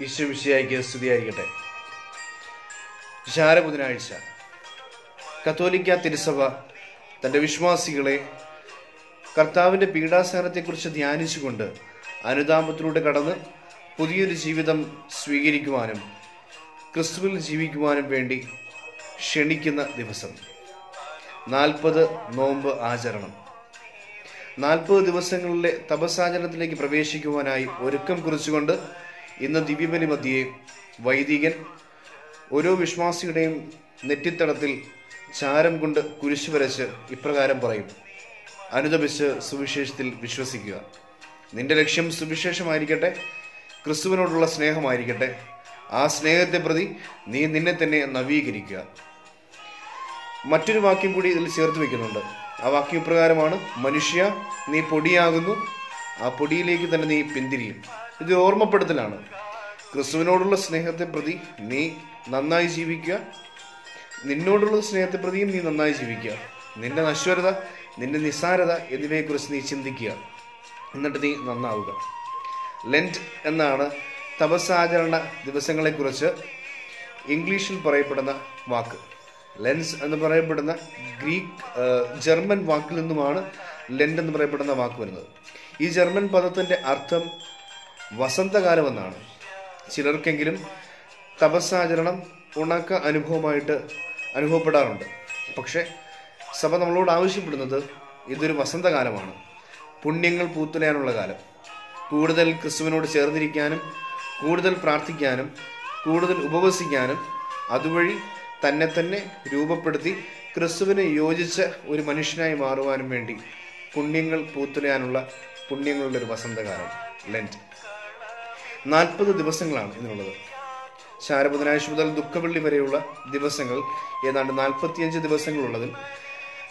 ഈശ്വമിശിയായിക്ക് സ്തുതിയായിരിക്കട്ടെ. വിശാല ബുധനാഴ്ച കത്തോലിക്ക തിരുസഭ തന്റെ വിശ്വാസികളെ കർത്താവിന്റെ പീഡാസഹനത്തെക്കുറിച്ച് ധ്യാനിച്ചുകൊണ്ട് അനുതാപത്തിലൂടെ കടന്ന് പുതിയൊരു ജീവിതം സ്വീകരിക്കുവാനും ക്രിസ്തുവിൽ ജീവിക്കുവാനും വേണ്ടി ക്ഷണിക്കുന്ന ദിവസം. നാൽപ്പത് നോമ്പ് ആചരണം. നാൽപ്പത് ദിവസങ്ങളിലെ തപസാചരണത്തിലേക്ക് പ്രവേശിക്കുവാനായി ഒരുക്കം കുറിച്ചുകൊണ്ട് ഇന്ന് ദിവ്യബലി മധ്യേ വൈദികൻ ഓരോ വിശ്വാസിയുടെയും നെറ്റിത്തടത്തിൽ ചാരം കൊണ്ട് കുരിശു വരച്ച് ഇപ്രകാരം പറയും. അനുദപിച്ച് സുവിശേഷത്തിൽ വിശ്വസിക്കുക. നിന്റെ ലക്ഷ്യം സുവിശേഷമായിരിക്കട്ടെ ക്രിസ്തുവിനോടുള്ള സ്നേഹമായിരിക്കട്ടെ. ആ സ്നേഹത്തെ പ്രതി നീ നിന്നെ തന്നെ നവീകരിക്കുക. മറ്റൊരു വാക്യം കൂടി ഇതിൽ ചേർത്ത് വെക്കുന്നുണ്ട്. ആ വാക്യം ഇപ്രകാരമാണ് മനുഷ്യ നീ പൊടിയാകുന്നു ആ പൊടിയിലേക്ക് തന്നെ നീ പിന്തിരിയും. ഇത് ഓർമ്മപ്പെടുത്തലാണ്. ക്രിസ്തുവിനോടുള്ള സ്നേഹത്തെ പ്രതി നീ നന്നായി ജീവിക്കുക. നിന്നോടുള്ള സ്നേഹത്തെ പ്രതിയും നീ നന്നായി ജീവിക്കുക. നിന്റെ നശ്വരത നിന്റെ നിസ്സാരത എന്നിവയെക്കുറിച്ച് നീ ചിന്തിക്കുക. എന്നിട്ട് നീ നന്നാവുക. ലെന്റ് എന്നാണ് തപസ്സാചരണ ദിവസങ്ങളെക്കുറിച്ച് ഇംഗ്ലീഷിൽ പറയപ്പെടുന്ന വാക്ക്. ലെൻസ് എന്ന് പറയപ്പെടുന്ന ഗ്രീക്ക് ജർമ്മൻ വാക്കിൽ നിന്നുമാണ് ലെന്റ് എന്ന് പറയപ്പെടുന്ന വാക്ക് വരുന്നത്. ഈ ജർമ്മൻ പദത്തിന്റെ അർത്ഥം വസന്തകാലം എന്നാണ് ചിലർക്കെങ്കിലും തപസ്സാചരണം ഉണക്ക അനുഭവമായിട്ട് അനുഭവപ്പെടാറുണ്ട്. പക്ഷേ സഭ നമ്മളോട് ആവശ്യപ്പെടുന്നത് ഇതൊരു വസന്തകാലമാണ്. പുണ്യങ്ങൾ പൂത്തുലയാനുള്ള കാലം. കൂടുതൽ ക്രിസ്തുവിനോട് ചേർന്നിരിക്കാനും കൂടുതൽ പ്രാർത്ഥിക്കാനും കൂടുതൽ ഉപവസിക്കാനും അതുവഴി തന്നെ തന്നെ രൂപപ്പെടുത്തി ക്രിസ്തുവിനെ യോജിച്ച ഒരു മനുഷ്യനായി മാറുവാനും വേണ്ടി പുണ്യങ്ങൾ പൂത്തുലയാനുള്ള പുണ്യങ്ങളുടെ ഒരു വസന്തകാലം ലെന്റ് നാൽപ്പത് ദിവസങ്ങളാണ് ഇതിനുള്ളത്. ശാരബുധനാഴ്ച മുതൽ ദുഃഖവെള്ളി വരെയുള്ള ദിവസങ്ങൾ ഏതാണ്ട് നാൽപ്പത്തിയഞ്ച് ദിവസങ്ങളുള്ളതിൽ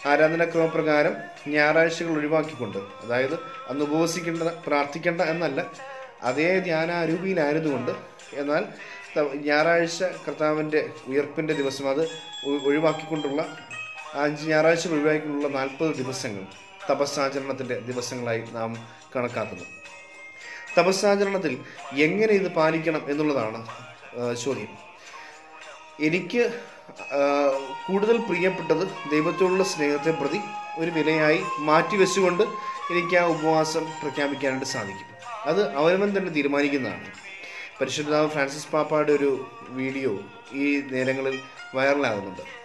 ആരാധനാക്രമപ്രകാരം ഞായറാഴ്ചകൾ ഒഴിവാക്കിക്കൊണ്ട് അതായത് അന്ന് ഉപവസിക്കേണ്ട പ്രാർത്ഥിക്കേണ്ട എന്നല്ല അതേ ധ്യാനാരൂപിയിലായതുകൊണ്ട് എന്നാൽ ഞായറാഴ്ച കർത്താവിന്റെ ഉയർപ്പിന്റെ ദിവസം അത് ഒഴിവാക്കിക്കൊണ്ടുള്ള അഞ്ച് ഞായറാഴ്ച ഒഴിവാക്കിക്കൊണ്ടുള്ള നാൽപ്പത് ദിവസങ്ങൾ. തപസ്സാചരണത്തിന്റെ ദിവസങ്ങളായി നാം കണക്കാക്കുന്നു. തപസ്സാചരണത്തിൽ എങ്ങനെ ഇത് പാലിക്കണം എന്നുള്ളതാണ് ചോദ്യം. എനിക്ക് കൂടുതൽ പ്രിയപ്പെട്ടത് ദൈവത്തോടുള്ള സ്നേഹത്തെ പ്രതി ഒരു വിലയായി മാറ്റിവെച്ചുകൊണ്ട് എനിക്ക് ആ ഉപവാസം പ്രഖ്യാപിക്കാനായിട്ട് സാധിക്കും. അത് അവനവൻ തന്നെ തീരുമാനിക്കുന്നതാണ്. പരിശുദ്ധ ഫ്രാൻസിസ് പാപ്പയുടെ ഒരു വീഡിയോ ഈ നേരങ്ങളിൽ വൈറലാകുന്നുണ്ട്.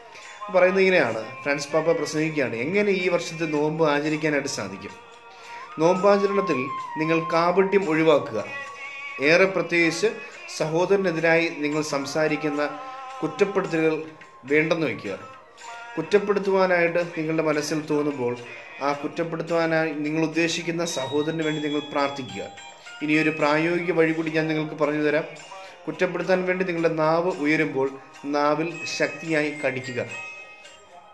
പറയുന്നത് ഇങ്ങനെയാണ്. ഫ്രാൻസ് പാപ്പ പ്രസംഗിക്കുകയാണ് എങ്ങനെ ഈ വർഷത്തെ നോമ്പ് ആചരിക്കാനായിട്ട് സാധിക്കും? നോമ്പാചരണത്തിൽ നിങ്ങൾ കാപട്യം ഒഴിവാക്കുക. ഏറെ പ്രത്യേകിച്ച് സഹോദരനെതിരായി നിങ്ങൾ സംസാരിക്കുന്ന കുറ്റപ്പെടുത്തലുകൾ വേണ്ടെന്ന് വയ്ക്കുക. കുറ്റപ്പെടുത്തുവാനായിട്ട് നിങ്ങളുടെ മനസ്സിൽ തോന്നുമ്പോൾ ആ കുറ്റപ്പെടുത്തുവാനായി നിങ്ങൾ ഉദ്ദേശിക്കുന്ന സഹോദരന് വേണ്ടി നിങ്ങൾ പ്രാർത്ഥിക്കുക. ഇനിയൊരു പ്രായോഗിക വഴി കൂടി ഞാൻ നിങ്ങൾക്ക് പറഞ്ഞു തരാം. കുറ്റപ്പെടുത്താൻ വേണ്ടി നിങ്ങളുടെ നാവ് ഉയരുമ്പോൾ നാവിൽ ശക്തിയായി കടിക്കുക.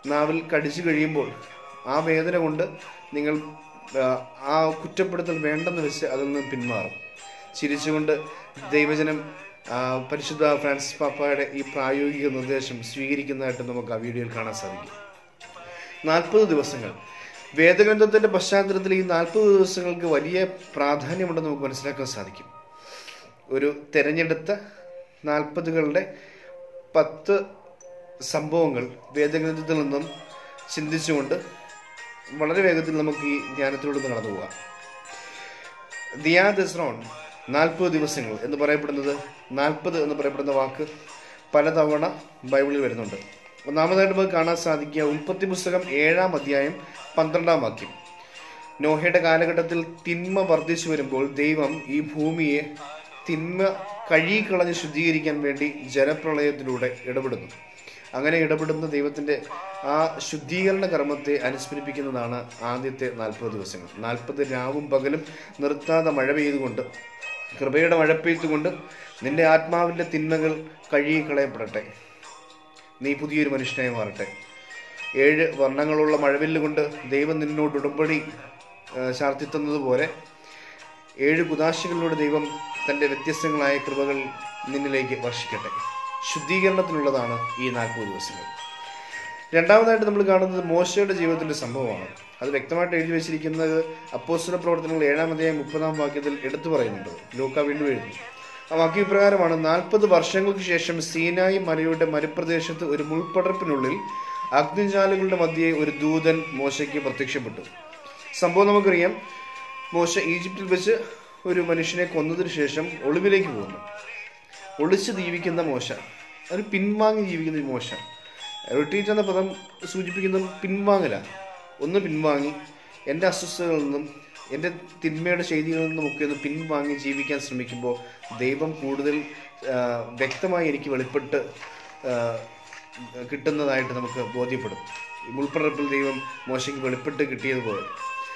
നാവിൽ കടിച്ചു കഴിയുമ്പോൾ ആ വേദന കൊണ്ട് നിങ്ങൾ ആ, കുറ്റപ്പെടുത്തൽ വേണ്ടെന്ന് വെച്ച് അതിൽ നിന്ന് പിന്മാറും. ചിരിച്ചുകൊണ്ട് ദൈവജനം പരിശുദ്ധ ഫ്രാൻസിസ് പാപ്പയുടെ ഈ പ്രായോഗിക നിർദ്ദേശം സ്വീകരിക്കുന്നതായിട്ട് നമുക്ക് ആ വീഡിയോയിൽ കാണാൻ സാധിക്കും. നാൽപ്പത് ദിവസങ്ങൾ. വേദഗ്രന്ഥത്തിന്റെ പശ്ചാത്തലത്തിൽ ഈ നാൽപ്പത് ദിവസങ്ങൾക്ക് വലിയ പ്രാധാന്യമുണ്ടെന്ന് നമുക്ക് മനസ്സിലാക്കാൻ സാധിക്കും. ഒരു തെരഞ്ഞെടുത്ത നാൽപ്പതുകളുടെ പത്ത് സംഭവങ്ങൾ വേദഗ്രന്ഥത്തിൽ നിന്നും ചിന്തിച്ചുകൊണ്ട് വളരെ വേഗത്തിൽ നമുക്ക് ഈ ധ്യാനത്തിലൂടെ നടന്നു പോകാം. ദിയാ ദസ്രോൺ നാൽപ്പത് ദിവസങ്ങൾ എന്ന് പറയപ്പെടുന്നത് നാൽപ്പത് എന്ന് പറയപ്പെടുന്ന വാക്ക് പലതവണ ബൈബിളിൽ വരുന്നുണ്ട്. ഒന്നാമതായിട്ട് നമുക്ക് കാണാൻ സാധിക്കുക ഉൽപ്പത്തി പുസ്തകം ഏഴാം അധ്യായം പന്ത്രണ്ടാം വാക്യം. നോഹയുടെ കാലഘട്ടത്തിൽ തിന്മ വർദ്ധിച്ചു വരുമ്പോൾ ദൈവം ഈ ഭൂമിയെ തിന്മ കഴുകിക്കളഞ്ഞ് ശുദ്ധീകരിക്കാൻ വേണ്ടി ജലപ്രളയത്തിലൂടെ ഇടപെടുന്നു. അങ്ങനെ ഇടപെടുന്ന ദൈവത്തിന്റെ ആ ശുദ്ധീകരണ കർമ്മത്തെ അനുസ്മരിപ്പിക്കുന്നതാണ് ആദ്യത്തെ നാൽപ്പത് ദിവസങ്ങൾ. നാൽപ്പത് രാവും പകലും നിർത്താതെ മഴ പെയ്തുകൊണ്ട് കൃപയുടെ മഴ പെയ്തുകൊണ്ട് നിന്റെ ആത്മാവിന്റെ തിന്മകൾ കഴുകിക്കളയപ്പെടട്ടെ. നീ പുതിയൊരു മനുഷ്യനായി മാറട്ടെ. ഏഴ് വർണങ്ങളുള്ള മഴവില്ല് കൊണ്ട് ദൈവം നിന്നോട് ഉടമ്പടി ചാർത്തിത്തന്നതുപോലെ ഏഴ് കുതാശികളിലൂടെ ദൈവം തന്റെ വ്യത്യസ്തങ്ങളായ കൃപകൾ നിന്നിലേക്ക് വർഷിക്കട്ടെ. ശുദ്ധീകരണത്തിനുള്ളതാണ് ഈ നാൽപ്പത് ദിവസങ്ങൾ. രണ്ടാമതായിട്ട് നമ്മൾ കാണുന്നത് മോശയുടെ ജീവിതത്തിന്റെ സംഭവമാണ്. അത് വ്യക്തമായിട്ട് എഴുതി വെച്ചിരിക്കുന്നത് അപ്പോസ്തല പ്രവർത്തനങ്ങൾ ഏഴാം മുപ്പതാം വാക്യത്തിൽ എടുത്തു പറയുന്നുണ്ട്. ലൂക്ക വീണ്ടും എഴുതി. ആ വാക്യപ്രകാരമാണ് നാൽപ്പത് വർഷങ്ങൾക്ക് ശേഷം സീനായി മലയുടെ മരുപ്രദേശത്ത് ഒരു മുൾപ്പടർപ്പിനുള്ളിൽ അഗ്നിജാലുകളുടെ മധ്യേ ഒരു ദൂതൻ മോശയ്ക്ക് പ്രത്യക്ഷപ്പെട്ടു. സംഭവം നമുക്കറിയാം. മോശ ഈജിപ്തിൽ വെച്ച് ഒരു മനുഷ്യനെ കൊന്നതിന് ശേഷം ഒളിവിലേക്ക് പോകുന്നു. ഒളിച്ച് ജീവിക്കുന്ന മോശ. ഒരു പിൻവാങ്ങി ജീവിക്കുന്ന ഒരു മോശ. റിട്രീറ്റ് എന്ന പദം സൂചിപ്പിക്കുന്നത് പിൻവാങ്ങല. ഒന്ന് പിൻവാങ്ങി എന്റെ അസ്വസ്ഥതകളിൽ നിന്നും എന്റെ തിന്മയുടെ ശൈലികളിൽ നിന്നും ഒക്കെ ഒന്ന് പിൻവാങ്ങി ജീവിക്കാൻ ശ്രമിക്കുമ്പോൾ ദൈവം കൂടുതൽ വ്യക്തമായി എനിക്ക് വെളിപ്പെട്ട് കിട്ടുന്നതായിട്ട് നമുക്ക് ബോധ്യപ്പെടും. മുൾപ്പറപ്പിൽ ദൈവം മോശയ്ക്ക് വെളിപ്പെട്ട് കിട്ടിയതുപോലെ.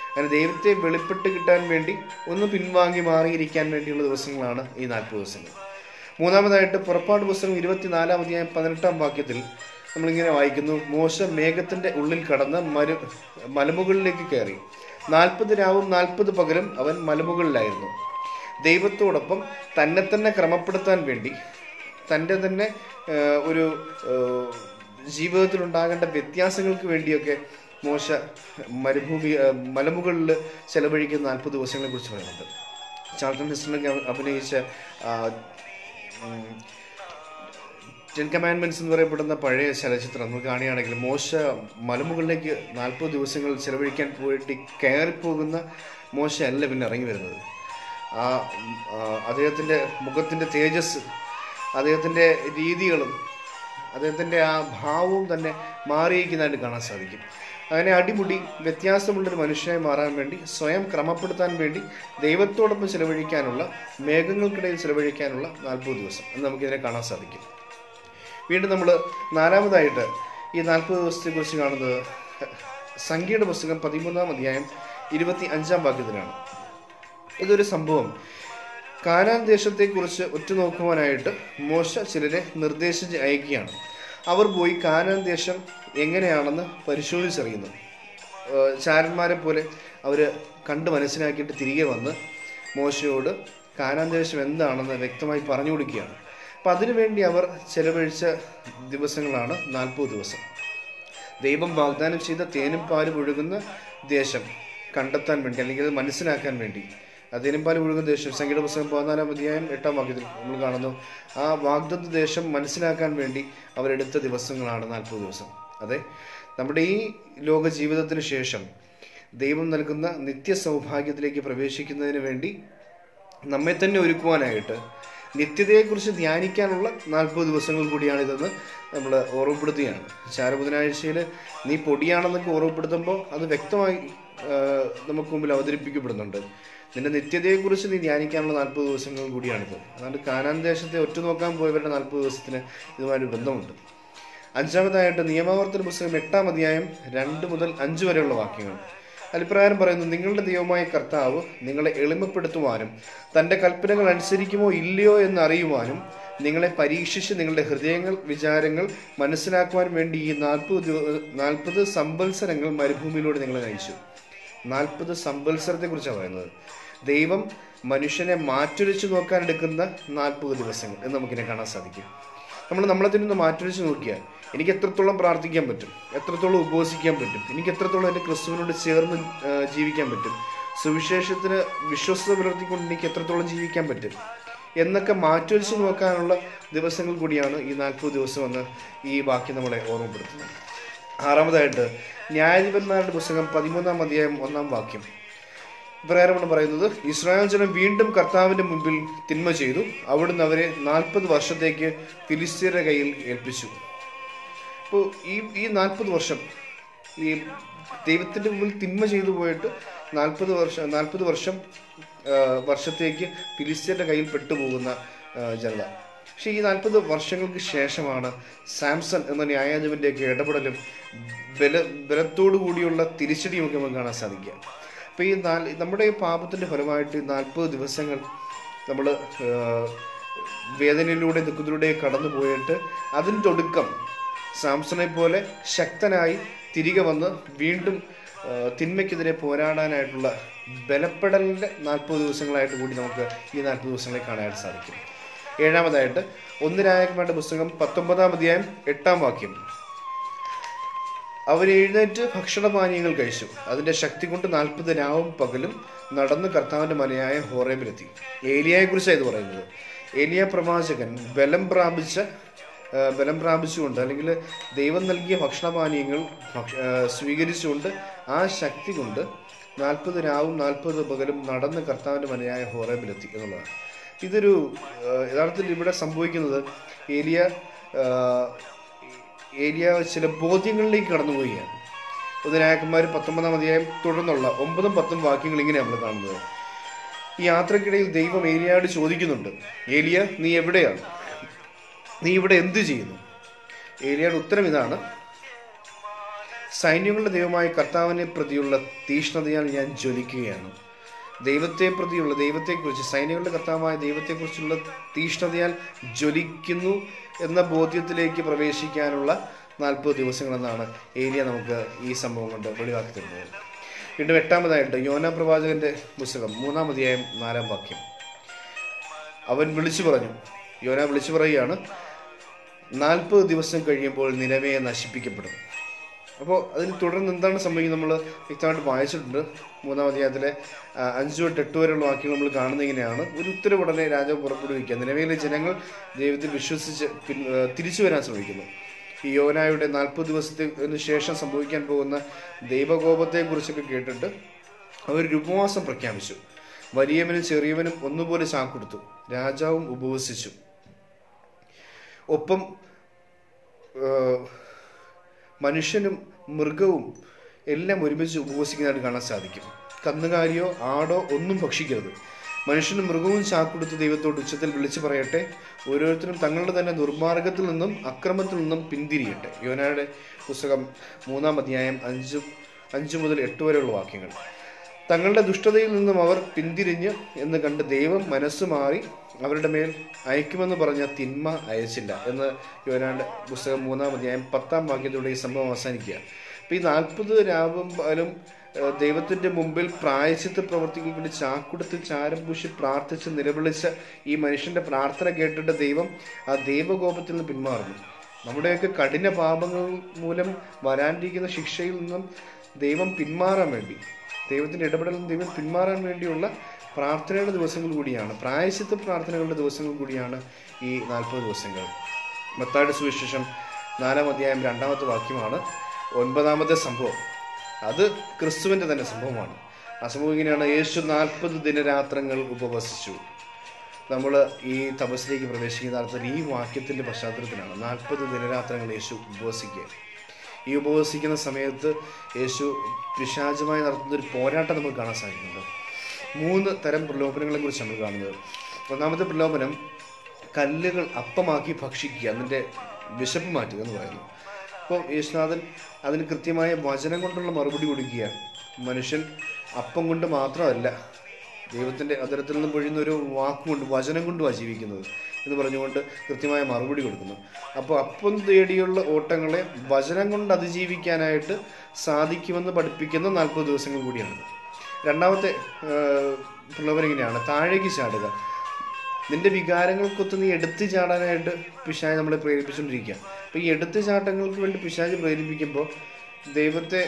അങ്ങനെ ദൈവത്തെ വെളിപ്പെട്ട് കിട്ടാൻ വേണ്ടി ഒന്ന് പിൻവാങ്ങി മാറിയിരിക്കാൻ വേണ്ടിയുള്ള ദിവസങ്ങളാണ് ഈ നാൽപ്പത് ദിവസങ്ങൾ. മൂന്നാമതായിട്ട് പുറപ്പാട് പുസ്തകം ഇരുപത്തിനാലാം അധ്യായം പതിനെട്ടാം വാക്യത്തിൽ നമ്മളിങ്ങനെ വായിക്കുന്നു. മോശ മേഘത്തിന്റെ ഉള്ളിൽ കടന്ന് മരു മലമുകളിലേക്ക് കയറി. നാൽപ്പത് രാവും നാൽപ്പത് പകലും അവൻ മലമുകളിലായിരുന്നു. ദൈവത്തോടൊപ്പം തന്നെ തന്നെ ക്രമപ്പെടുത്താൻ വേണ്ടി തന്റെ തന്നെ ഒരു ജീവിതത്തിലുണ്ടാകേണ്ട വ്യത്യാസങ്ങൾക്ക് വേണ്ടിയൊക്കെ മോശ മരുഭൂമി മലമുകളിൽ ചെലവഴിക്കുന്ന നാൽപ്പത് ദിവസങ്ങളെ കുറിച്ച് പറയുന്നുണ്ട്. ചാൾട്ടൺ ഹിസ്റ്ററിനൊക്കെ അഭിനയിച്ച ടെൻ കമാൻഡ്മെന്റ്സ് എന്ന് പറയപ്പെടുന്ന പഴയ ചലച്ചിത്രം. നമ്മൾ കാണുകയാണെങ്കിൽ മോശ മലമുകളിലേക്ക് നാൽപ്പത് ദിവസങ്ങൾ ചിലവഴിക്കാൻ പോയിട്ട് കയറിപ്പോകുന്ന മോശ അല്ല പിന്നെ ഇറങ്ങി വരുന്നത്. ആ, അദ്ദേഹത്തിന്റെ മുഖത്തിന്റെ തേജസ് അദ്ദേഹത്തിന്റെ രീതികളും അദ്ദേഹത്തിന്റെ ആ ഭാവവും തന്നെ മാറിയിരിക്കുന്നതായിട്ട് കാണാൻ സാധിക്കും. അങ്ങനെ അടിമുടി വ്യത്യാസമുള്ളൊരു മനുഷ്യനായി മാറാൻ വേണ്ടി സ്വയം ക്രമപ്പെടുത്താൻ വേണ്ടി ദൈവത്തോടൊപ്പം ചിലവഴിക്കാനുള്ള മേഘങ്ങൾക്കിടയിൽ ചിലവഴിക്കാനുള്ള നാൽപ്പത് ദിവസം. എന്ന് നമുക്കിതിനെ കാണാൻ സാധിക്കും. വീണ്ടും നമ്മൾ നാലാമതായിട്ട് ഈ നാൽപ്പത് ദിവസത്തെക്കുറിച്ച് കാണുന്നത് സംഖ്യയുടെ പുസ്തകം പതിമൂന്നാം അധ്യായം ഇരുപത്തി അഞ്ചാം വാക്യത്തിലാണ്. ഇതൊരു സംഭവം. കാനാൻ ദേശത്തെക്കുറിച്ച് ഉറ്റുനോക്കുവാനായിട്ട് മോശ ചിലരെ നിർദ്ദേശിച്ച് അയക്കുകയാണ്. അവർ പോയി കാനാൻ ദേശം എങ്ങനെയാണെന്ന് പരിശോധിച്ചറിയുന്നു. ചാരന്മാരെ പോലെ അവർ കണ്ട് മനസ്സിലാക്കിയിട്ട് തിരികെ വന്ന് മോശയോട് കാനാൻ ദേശം എന്താണെന്ന് വ്യക്തമായി പറഞ്ഞു കൊടുക്കുകയാണ്. അപ്പം അതിനുവേണ്ടി അവർ ചെലവഴിച്ച ദിവസങ്ങളാണ് നാൽപ്പത് ദിവസം. ദൈവം വാഗ്ദാനം ചെയ്ത തേനും പാലും ഒഴുകുന്ന ദേശം കണ്ടെത്താൻ വേണ്ടി അല്ലെങ്കിൽ മനസ്സിലാക്കാൻ വേണ്ടി ആ തേനും പാലും ഒഴുകുന്ന ദേശം. സംഗീത പുസ്തകം പതിനാലാം അധ്യായം എട്ടാം വാക്യത്തിൽ നമ്മൾ കാണുന്നു. ആ വാഗ്ദത്ത ദേശം മനസ്സിലാക്കാൻ വേണ്ടി അവരെടുത്ത ദിവസങ്ങളാണ് നാൽപ്പത് ദിവസം. അതെ നമ്മുടെ ഈ ലോക ജീവിതത്തിന് ശേഷം ദൈവം നൽകുന്ന നിത്യ സൗഭാഗ്യത്തിലേക്ക് പ്രവേശിക്കുന്നതിന് വേണ്ടി നമ്മെ തന്നെ ഒരുക്കുവാനായിട്ട് നിത്യതയെക്കുറിച്ച് ധ്യാനിക്കാനുള്ള നാൽപ്പത് ദിവസങ്ങൾ കൂടിയാണിതെന്ന് നമ്മൾ ഓർമ്മപ്പെടുത്തുകയാണ്. ചാരബുധനാഴ്ചയിൽ നീ പൊടിയാണെന്നൊക്കെ ഓർമ്മപ്പെടുത്തുമ്പോൾ അത് വ്യക്തമായി നമുക്ക് മുമ്പിൽ അവതരിപ്പിക്കപ്പെടുന്നുണ്ട്. നിന്റെ നിത്യതയെക്കുറിച്ച് നീ ധ്യാനിക്കാനുള്ള നാൽപ്പത് ദിവസങ്ങൾ കൂടിയാണിത്. അതുകൊണ്ട് കാനാൻ ദേശത്തെ ഒറ്റുനോക്കാൻ പോയവരുടെ നാൽപ്പത് ദിവസത്തിന് ഇതുമായൊരു ബന്ധമുണ്ട്. അഞ്ചാമതായിട്ട് നിയമാവർത്തന പുസ്തകം എട്ടാം അധ്യായം രണ്ട് മുതൽ അഞ്ച് വരെയുള്ള വാക്യങ്ങൾ. അതിപ്രകാരം പറയുന്നു നിങ്ങളുടെ ദൈവമായ കർത്താവ് നിങ്ങളെ എളിമപ്പെടുത്തുവാനും തന്റെ കൽപ്പനകൾ അനുസരിക്കുമോ ഇല്ലയോ എന്ന് അറിയുവാനും നിങ്ങളെ പരീക്ഷിച്ച് നിങ്ങളുടെ ഹൃദയങ്ങൾ വിചാരങ്ങൾ മനസ്സിലാക്കുവാൻ വേണ്ടി ഈ നാൽപ്പത് നാൽപ്പത് സമ്പത്സരങ്ങൾ മരുഭൂമിയിലൂടെ നിങ്ങളെ നയിച്ചു. നാൽപ്പത് സമ്പത്സരത്തെക്കുറിച്ചാണ് കുറിച്ചാണ് പറയുന്നത്. ദൈവം മനുഷ്യനെ മാറ്റുരച്ച് നോക്കാൻ എടുക്കുന്ന നാൽപ്പത് ദിവസങ്ങൾ എന്ന് നമുക്കിനെ കാണാൻ സാധിക്കും. നമ്മൾ നമ്മളെ തന്നെ ഒന്ന് മാറ്റുരച്ച് നോക്കിയാൽ എനിക്ക് എത്രത്തോളം പ്രാർത്ഥിക്കാൻ പറ്റും എത്രത്തോളം ഉപവസിക്കാൻ പറ്റും എനിക്ക് എത്രത്തോളം എന്റെ ക്രിസ്തുവിനോട് ചേർന്ന് ജീവിക്കാൻ പറ്റും സുവിശേഷത്തിന് വിശ്വസ്ത പുലർത്തിക്കൊണ്ട് എനിക്ക് എത്രത്തോളം ജീവിക്കാൻ പറ്റും എന്നൊക്കെ മാറ്റുരച്ച് നോക്കാനുള്ള ദിവസങ്ങൾ കൂടിയാണ് ഈ നാൽപ്പത് ദിവസം എന്ന് ഈ ബാക്കി നമ്മളെ ഓർമ്മപ്പെടുത്തുന്നത്. ആറാമതായിട്ട് ന്യായാധിപന്മാരുടെ പുസ്തകം പതിമൂന്നാം അധ്യായം ഒന്നാം വാക്യം. ഇപ്രകാരമാണ് പറയുന്നത് ഇസ്രായേൽ ജനം വീണ്ടും കർത്താവിന്റെ മുമ്പിൽ തിന്മ ചെയ്തു. അവിടുന്ന് അവരെ നാൽപ്പത് വർഷത്തേക്ക് ഫിലിസ്തീന്റെ കയ്യിൽ ഏൽപ്പിച്ചു. അപ്പോൾ ഈ ഈ നാൽപ്പത് വർഷം ഈ ദൈവത്തിന്റെ മുമ്പിൽ തിന്മ ചെയ്തു പോയിട്ട് നാൽപ്പത് വർഷം നാൽപ്പത് വർഷം വർഷത്തേക്ക് ഫിലിസ്തീന്റെ കയ്യിൽ പെട്ടുപോകുന്ന ജനത. പക്ഷേ ഈ നാൽപ്പത് വർഷങ്ങൾക്ക് ശേഷമാണ് സാംസൺ എന്ന ന്യായാധിപന്റെയൊക്കെ ഇടപെടലും ബല ബലത്തോടു കൂടിയുള്ള തിരിച്ചടിയുമൊക്കെ നമുക്ക് കാണാൻ സാധിക്കുക. അപ്പോൾ ഈ നാല് നമ്മുടെ പാപത്തിന്റെ ഫലമായിട്ട് നാൽപ്പത് ദിവസങ്ങൾ നമ്മൾ വേദനയിലൂടെ ദുഃഖത്തിലൂടെ കടന്നു പോയിട്ട് അതിന്റെ ഒടുക്കം സാംസണെ പോലെ ശക്തനായി തിരികെ വന്ന് വീണ്ടും തിന്മയ്ക്കെതിരെ പോരാടാനായിട്ടുള്ള ബലപ്പെടലിന്റെ നാൽപ്പത് ദിവസങ്ങളായിട്ട് കൂടി നമുക്ക് ഈ നാൽപ്പത് ദിവസങ്ങളെ കാണാനായിട്ട് സാധിക്കും. ഏഴാമതായിട്ട് ഒന്ന് രായകന്മാരുടെ പുസ്തകം പത്തൊമ്പതാം അധ്യായം എട്ടാം വാക്യം. അവർ എഴുന്നേറ്റ് ഭക്ഷണപാനീയങ്ങൾ കഴിച്ചു. അതിന്റെ ശക്തി കൊണ്ട് നാൽപ്പത് രാവും പകലും നടന്ന് കർത്താവിന്റെ മലയായ ഹോറേബിലെത്തി ഏലിയായെ കുറിച്ചാണ് ഇത് പറയുന്നത്? ഏലിയ പ്രവാചകൻ ബലം പ്രാപിച്ച ബലം പ്രാപിച്ചുകൊണ്ട് അല്ലെങ്കിൽ ദൈവം നൽകിയ ഭക്ഷണപാനീയങ്ങൾ സ്വീകരിച്ചുകൊണ്ട് ആ ശക്തി കൊണ്ട് നാൽപ്പത് രാവും നാൽപ്പത് പകലും നടന്ന് കർത്താവിന്റെ മനയായ ഹോറേബിലെത്തി എന്നുള്ളതാണ്. ഇതൊരു യഥാർത്ഥത്തിൽ ഇവിടെ സംഭവിക്കുന്നത് ഏലിയ ഏലിയ ചില ബോധ്യങ്ങളിലേക്ക് കടന്നുപോവുകയാണ് ഒന്ന് നായകന്മാർ പത്തൊമ്പതാം അധ്യായം തുടർന്നുള്ള ഒമ്പതും പത്തും വാക്യങ്ങൾ ഇങ്ങനെ നമ്മൾ കാണുന്നത്. ഈ യാത്രക്കിടയിൽ ദൈവം ഏലിയയോട് ചോദിക്കുന്നുണ്ട് ഏലിയ നീ എവിടെയാണ് നീ ഇവിടെ എന്ത് ചെയ്യുന്നു? ഏലിയയുടെ ഉത്തരം ഇതാണ് സൈന്യങ്ങളുടെ ദൈവമായ കർത്താവിനെ പ്രതിയുള്ള തീഷ്ണതയാൽ ഞാൻ ജ്വലിക്കുകയാണ്. ദൈവത്തെ പ്രതിയുള്ള ദൈവത്തെക്കുറിച്ച് സൈന്യങ്ങളുടെ കർത്താവായ ദൈവത്തെക്കുറിച്ചുള്ള തീഷ്ണതയാൽ ജ്വലിക്കുന്നു എന്ന ബോധ്യത്തിലേക്ക് പ്രവേശിക്കാനുള്ള നാൽപ്പത് ദിവസങ്ങളെന്നാണ് ഏലിയ നമുക്ക് ഈ സംഭവം കൊണ്ട് വെളിവാക്കി തരുന്നത്. വീണ്ടും എട്ടാമതായിട്ട് യോന പ്രവാചകന്റെ പുസ്തകം മൂന്നാം നാലാം വാക്യം. അവൻ വിളിച്ചു പറഞ്ഞു യോന വിളിച്ചു പറയുകയാണ് നാൽപ്പത് ദിവസം കഴിയുമ്പോൾ നിലവയെ നശിപ്പിക്കപ്പെടും. അപ്പോൾ അതിന് തുടർന്ന് എന്താണ് സംഭവിക്കുന്നത്? നമ്മൾ വ്യക്തമായിട്ട് വായിച്ചിട്ടുണ്ട്. മൂന്നാം അധ്യായത്തിലെ അഞ്ചു തൊട്ട് എട്ട് വരെയുള്ള വാക്യങ്ങൾ നമ്മൾ കാണുന്ന ഇങ്ങനെയാണ്. ഒരു ഉത്തരവ് ഉടനെ രാജാവ് പുറപ്പെടുവിക്കുക. നിലവിലെ ജനങ്ങൾ ദൈവത്തിൽ വിശ്വസിച്ച് തിരിച്ചു വരാൻ ശ്രമിക്കുന്നു. ഈ യോനായുടെ നാൽപ്പത് ദിവസത്തിന് ശേഷം സംഭവിക്കാൻ പോകുന്ന ദൈവകോപത്തെക്കുറിച്ചൊക്കെ കേട്ടിട്ട് അവർ ഉപവാസം പ്രഖ്യാപിച്ചു. വലിയവനും ചെറിയവനും ഒന്നുപോലെ ചാക്കൊടുത്തു രാജാവും ഉപവസിച്ചു. ഒപ്പം മനുഷ്യനും മൃഗവും എല്ലാം ഒരുമിച്ച് ഉപവസിക്കുന്നതായിട്ട് കാണാൻ സാധിക്കും. കന്നുകാലിയോ ആടോ ഒന്നും ഭക്ഷിക്കരുത്. മനുഷ്യനും മൃഗവും ചാക്കുടുത്ത് ദൈവത്തോട് ഉച്ചത്തിൽ വിളിച്ചു പറയട്ടെ. ഓരോരുത്തരും തങ്ങളുടെ തന്നെ ദുർമാർഗത്തിൽ നിന്നും അക്രമത്തിൽ നിന്നും പിന്തിരിയട്ടെ. യോനയുടെ പുസ്തകം മൂന്നാം അധ്യായം അഞ്ച് അഞ്ച് മുതൽ എട്ട് വരെയുള്ള വാക്യങ്ങൾ. തങ്ങളുടെ ദുഷ്ടതയിൽ നിന്നും അവർ പിന്തിരിഞ്ഞ് എന്ന് കണ്ട് ദൈവം മനസ്സ് മാറി അവരുടെ മേൽ അയക്കുമെന്ന് പറഞ്ഞ തിന്മ അയച്ചില്ല എന്ന് യോനാന്റെ പുസ്തകം മൂന്നാം അധ്യായം പത്താം വാക്യത്തിലൂടെ ഈ സംഭവം അവസാനിക്കുക. അപ്പം ഈ നാൽപ്പത് രാവും ദൈവത്തിന്റെ മുമ്പിൽ പ്രായശ്ചിത്ത പ്രവർത്തിക്കാൻ വേണ്ടി ചാക്കുടുത്ത് ചാരം പൂശി പ്രാർത്ഥിച്ച് നിലവിളിച്ച ഈ മനുഷ്യന്റെ പ്രാർത്ഥന കേട്ടിട്ട് ദൈവം ആ ദൈവകോപത്തിൽ നിന്ന് പിന്മാറുന്നു. നമ്മുടെയൊക്കെ കഠിന പാപങ്ങൾ മൂലം വരാണ്ടിരിക്കുന്ന ശിക്ഷയിൽ നിന്നും ദൈവം പിന്മാറാൻ വേണ്ടി ദൈവത്തിന്റെ ഇടപെടലിൽ നിന്ന് ദൈവം പിന്മാറാൻ വേണ്ടിയുള്ള പ്രാർത്ഥനയുടെ ദിവസങ്ങൾ കൂടിയാണ്. പ്രായശിത്വ പ്രാർത്ഥനകളുടെ ദിവസങ്ങൾ കൂടിയാണ് ഈ നാൽപ്പത് ദിവസങ്ങൾ. മത്തായുടെ സുവിശേഷം നാലാം അധ്യായം രണ്ടാമത്തെ വാക്യമാണ്. ഒൻപതാമത്തെ സംഭവം. അത് ക്രിസ്തുവിന്റെ തന്നെ സംഭവമാണ്. ആ സംഭവം ഇങ്ങനെയാണ്. യേശു നാൽപ്പത് ദിനരാത്രങ്ങൾ ഉപവസിച്ചു. നമ്മൾ ഈ തപസ്സിലേക്ക് പ്രവേശിക്കുന്ന ഈ വാക്യത്തിന്റെ പശ്ചാത്തലത്തിലാണ് നാൽപ്പത് ദിനരാത്രങ്ങൾ യേശു ഉപവസിക്കുക. ഈ ഉപവസിക്കുന്ന സമയത്ത് യേശു പിശാചുമായി നടത്തുന്ന ഒരു പോരാട്ടം നമുക്ക് കാണാൻ സാധിക്കുന്നുണ്ട്. മൂന്ന് തരം പ്രലോഭനങ്ങളെ കുറിച്ച് നമ്മൾ കാണുന്നത്. ഒന്നാമത്തെ പ്രലോഭനം കല്ലുകൾ അപ്പമാക്കി ഭക്ഷിക്കുക അതിന്റെ വിശപ്പ് മാറ്റുക എന്ന് പറയുന്നു. അപ്പോൾ യേശുനാഥൻ അതിന് കൃത്യമായ വചനം കൊണ്ടുള്ള മറുപടി കൊടുക്കുക. മനുഷ്യൻ അപ്പം കൊണ്ട് മാത്രമല്ല ദൈവത്തിന്റെ അതരത്തിൽ നിന്ന് പൊഴിയുന്ന ഒരു വാക്കുകൊണ്ട് വചനം കൊണ്ടുമാണ് ജീവിക്കുന്നത് എന്ന് പറഞ്ഞുകൊണ്ട് കൃത്യമായ മറുപടി കൊടുക്കുന്നു. അപ്പോൾ അപ്പം തേടിയുള്ള ഓട്ടങ്ങളെ വചനം കൊണ്ട് അതിജീവിക്കാനായിട്ട് സാധിക്കുമെന്ന് പഠിപ്പിക്കുന്ന നാൽപ്പത് ദിവസങ്ങൾ കൂടിയാണ് രണ്ടാമത്തെ പ്രലോഭനം താഴേക്ക് ചാടുക. നിന്റെ വികാരങ്ങൾക്കൊത്ത് നീ എടുത്തു ചാടാനായിട്ട് പിശാജ് നമ്മളെ പ്രേരിപ്പിച്ചുകൊണ്ടിരിക്കുക അപ്പോൾ ഈ എടുത്തു ചാട്ടങ്ങൾക്ക് വേണ്ടി പിശാജ് പ്രേരിപ്പിക്കുമ്പോൾ ദൈവത്തെ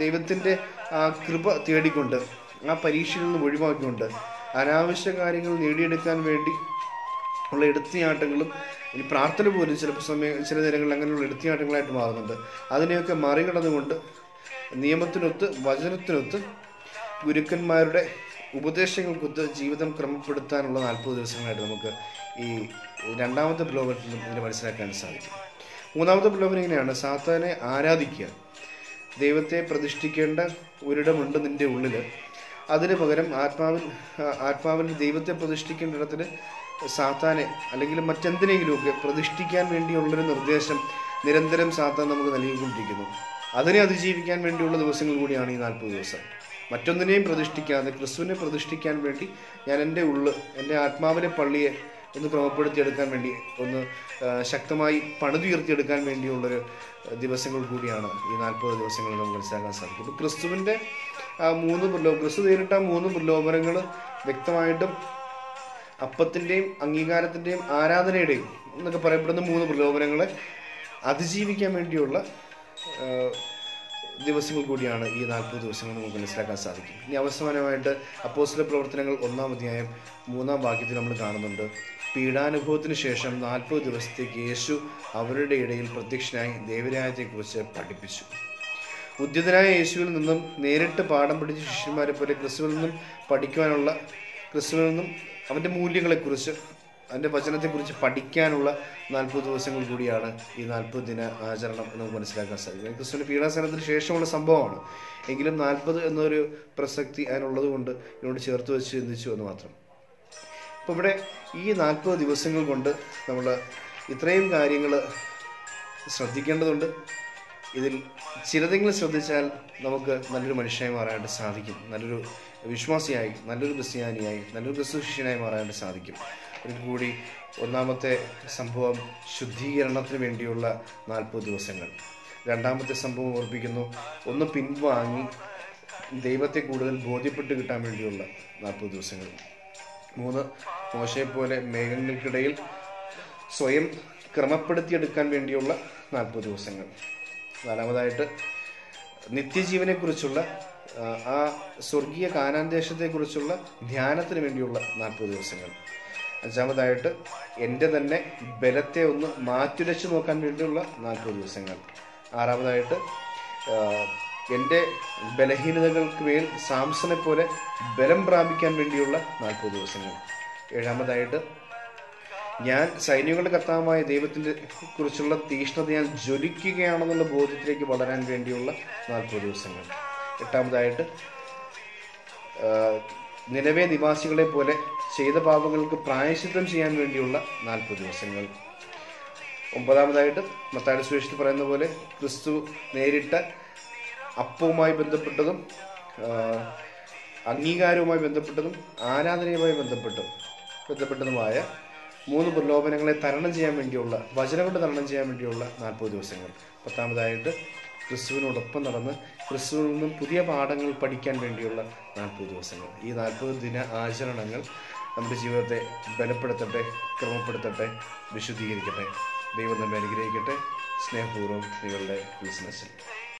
ദൈവത്തിന്റെ ആ കൃപ തേടിക്കൊണ്ട് ആ പരീക്ഷയിൽ നിന്ന് ഒഴിവാക്കിക്കൊണ്ട് അനാവശ്യ കാര്യങ്ങൾ നേടിയെടുക്കാൻ വേണ്ടി ഉള്ള എടുത്തിയാട്ടങ്ങളും ഈ പ്രാർത്ഥന പോലും ചിലപ്പോൾ സമയം ചില നേരങ്ങളിൽ അങ്ങനെയുള്ള എടുത്തിയാട്ടങ്ങളായിട്ട് മാറുന്നുണ്ട്. അതിനെയൊക്കെ മറികടന്നുകൊണ്ട് നിയമത്തിനൊത്ത് വചനത്തിനൊത്ത് ഗുരുക്കന്മാരുടെ ഉപദേശങ്ങൾക്കൊത്ത് ജീവിതം ക്രമപ്പെടുത്താനുള്ള നാൽപ്പത് ദിവസങ്ങളായിട്ട് നമുക്ക് ഈ രണ്ടാമത്തെ പ്രലോഭനത്തിലും ഇതിനെ മനസ്സിലാക്കാൻ സാധിക്കും. മൂന്നാമത്തെ പ്രലോഭനം സാത്താനെ ആരാധിക്കുക. ദൈവത്തെ പ്രതിഷ്ഠിക്കേണ്ട ഒരിടമുണ്ട് നിന്റെ ഉള്ളിൽ അതിന് പകരം ആത്മാവിൽ ആത്മാവിൽ ദൈവത്തെ പ്രതിഷ്ഠിക്കേണ്ടിടത്തിന് സാത്താനെ അല്ലെങ്കിൽ മറ്റെന്തിനെങ്കിലുമൊക്കെ പ്രതിഷ്ഠിക്കാൻ വേണ്ടിയുള്ളൊരു നിർദ്ദേശം നിരന്തരം സാത്താൻ നമുക്ക് നൽകിക്കൊണ്ടിരിക്കുന്നു. അതിനെ അതിജീവിക്കാൻ വേണ്ടിയുള്ള ദിവസങ്ങൾ കൂടിയാണ് ഈ നാൽപ്പത് ദിവസം. മറ്റൊന്നിനെയും പ്രതിഷ്ഠിക്കാതെ ക്രിസ്തുവിനെ പ്രതിഷ്ഠിക്കാൻ വേണ്ടി ഞാൻ എന്റെ ഉള്ളു എന്റെ ആത്മാവിലെ പള്ളിയെ ഒന്ന് ക്രമപ്പെടുത്തിയെടുക്കാൻ വേണ്ടി ഒന്ന് ശക്തമായി പണിതുയർത്തിയെടുക്കാൻ വേണ്ടിയുള്ളൊരു ദിവസങ്ങൾ കൂടിയാണ് ഈ നാൽപ്പത് ദിവസങ്ങളിൽ നമുക്ക് മനസ്സിലാക്കാൻ സാധിക്കും ക്രിസ്തുവിന്റെ മൂന്ന് പ്രലോഭനം ക്രിസ്തു നേരിട്ട ആ മൂന്ന് പ്രലോഭനങ്ങൾ വ്യക്തമായിട്ടും അപ്പത്തിന്റെയും അംഗീകാരത്തിന്റെയും ആരാധനയുടെയും എന്നൊക്കെ പറയപ്പെടുന്ന മൂന്ന് പ്രലോഭനങ്ങളെ അതിജീവിക്കാൻ വേണ്ടിയുള്ള ദിവസങ്ങൾ കൂടിയാണ് ഈ നാൽപ്പത് ദിവസങ്ങൾ നമുക്ക് മനസ്സിലാക്കാൻ സാധിക്കും. ഇനി അവസാനമായിട്ട് അപ്പോസിലെ പ്രവർത്തനങ്ങൾ ഒന്നാം അധ്യായം മൂന്നാം വാക്യത്തിൽ നമ്മൾ കാണുന്നുണ്ട്. പീഡാനുഭവത്തിന് ശേഷം നാൽപ്പത് ദിവസത്തേക്ക് യേശു അവരുടെ ഇടയിൽ പ്രത്യക്ഷനായി ദേവരായത്തെക്കുറിച്ച് പഠിപ്പിച്ചു. ഉദ്യതനായ യേശുവിൽ നിന്നും നേരിട്ട് പാഠം പഠിച്ച ശിഷ്യന്മാരെ പോലെ ക്രിസ്തുവിൽ നിന്നും പഠിക്കുവാനുള്ള ക്രിസ്തുവിൽ നിന്നും അവന്റെ മൂല്യങ്ങളെക്കുറിച്ച് അവന്റെ വചനത്തെക്കുറിച്ച് പഠിക്കാനുള്ള നാൽപ്പത് ദിവസങ്ങൾ കൂടിയാണ് ഈ നാൽപ്പത് ദിന ആചരണം നമുക്ക് മനസ്സിലാക്കാൻ സാധിക്കും ക്രിസ്തുവിന്റെ പീഡാസനത്തിന് ശേഷമുള്ള സംഭവമാണ്. എങ്കിലും നാൽപ്പത് എന്നൊരു പ്രസക്തി അതിനുള്ളത് കൊണ്ട് ഇതിനോട് ചേർത്ത് വെച്ച് ചിന്തിച്ചു എന്ന് മാത്രം. അപ്പോൾ ഇവിടെ ഈ നാൽപ്പത് ദിവസങ്ങൾ കൊണ്ട് നമ്മൾ ഇത്രയും കാര്യങ്ങൾ ശ്രദ്ധിക്കേണ്ടതുണ്ട്. ഇതിൽ ചിലതെങ്കിലും ശ്രദ്ധിച്ചാൽ നമുക്ക് നല്ലൊരു മനുഷ്യനായി മാറാനായിട്ട് സാധിക്കും. നല്ലൊരു വിശ്വാസിയായി നല്ലൊരു ക്രിസ്ത്യാനിയായി നല്ലൊരു ക്രിസ്തു ശിഷ്യനായി മാറാനായിട്ട് സാധിക്കും. ഒരിക്കൽ കൂടി ഒന്നാമത്തെ സംഭവം ശുദ്ധീകരണത്തിന് വേണ്ടിയുള്ള നാൽപ്പത് ദിവസങ്ങൾ. രണ്ടാമത്തെ സംഭവം ഓർപ്പിക്കുന്നു ഒന്ന് പിൻവാങ്ങി ദൈവത്തെ കൂടുതൽ ബോധ്യപ്പെട്ട് കിട്ടാൻ വേണ്ടിയുള്ള നാൽപ്പത് ദിവസങ്ങൾ. മൂന്ന് മോശയെപ്പോലെ മേഘങ്ങൾക്കിടയിൽ സ്വയം ക്രമപ്പെടുത്തിയെടുക്കാൻ വേണ്ടിയുള്ള നാൽപ്പത് ദിവസങ്ങൾ. നാലാമതായിട്ട് നിത്യജീവനെക്കുറിച്ചുള്ള ആ, സ്വർഗീയ കാനാന്തേശത്തെക്കുറിച്ചുള്ള ധ്യാനത്തിന് വേണ്ടിയുള്ള നാൽപ്പത് ദിവസങ്ങൾ. അഞ്ചാമതായിട്ട് എന്റെ തന്നെ ബലത്തെ ഒന്ന് മാറ്റുരച്ച് നോക്കാൻ വേണ്ടിയുള്ള നാൽപ്പത് ദിവസങ്ങൾ. ആറാമതായിട്ട് എന്റെ ബലഹീനതകൾക്ക് മേൽ സാംസനെ പോലെ ബലം പ്രാപിക്കാൻ വേണ്ടിയുള്ള നാൽപ്പത് ദിവസങ്ങൾ. ഏഴാമതായിട്ട് ഞാൻ സൈന്യങ്ങളുടെ കർത്താവായ ദൈവത്തിന്റെ കുറിച്ചുള്ള തീഷ്ണത ഞാൻ ജ്വലിക്കുകയാണെന്നുള്ള ബോധ്യത്തിലേക്ക് വളരാൻ വേണ്ടിയുള്ള നാൽപ്പത് ദിവസങ്ങൾ. എട്ടാമതായിട്ട് നിലവേ നിവാസികളെ പോലെ ചെയ്ത പാപങ്ങൾക്ക് പ്രായശ്ചിത്തം ചെയ്യാൻ വേണ്ടിയുള്ള നാൽപ്പത് ദിവസങ്ങൾ. ഒമ്പതാമതായിട്ട് മത്തായുടെ സുരേഷിൽ പറയുന്ന പോലെ ക്രിസ്തു നേരിട്ട അപ്പവുമായി ബന്ധപ്പെട്ടതും അംഗീകാരവുമായി ബന്ധപ്പെട്ടതും ആരാധനയുമായി ബന്ധപ്പെട്ടതും ബന്ധപ്പെട്ടതുമായ മൂന്ന് പ്രലോഭനങ്ങളെ തരണം ചെയ്യാൻ വേണ്ടിയുള്ള വചനം കൊണ്ട് തരണം ചെയ്യാൻ വേണ്ടിയുള്ള നാൽപ്പത് ദിവസങ്ങൾ. പത്താമതായിട്ട് ക്രിസ്തുവിനോടൊപ്പം നടന്ന് ക്രിസ്തുവിൽ നിന്നും പുതിയ പാഠങ്ങൾ പഠിക്കാൻ വേണ്ടിയുള്ള നാൽപ്പത് ദിവസങ്ങൾ. ഈ നാൽപ്പത് ദിന ആചരണങ്ങൾ നമ്മുടെ ജീവിതത്തെ ബലപ്പെടുത്തട്ടെ ക്രമപ്പെടുത്തട്ടെ വിശുദ്ധീകരിക്കട്ടെ. ദൈവം നമ്മെ അനുഗ്രഹിക്കട്ടെ. സ്നേഹപൂർവം നിങ്ങളുടെ ബിസിനസ്സിൽ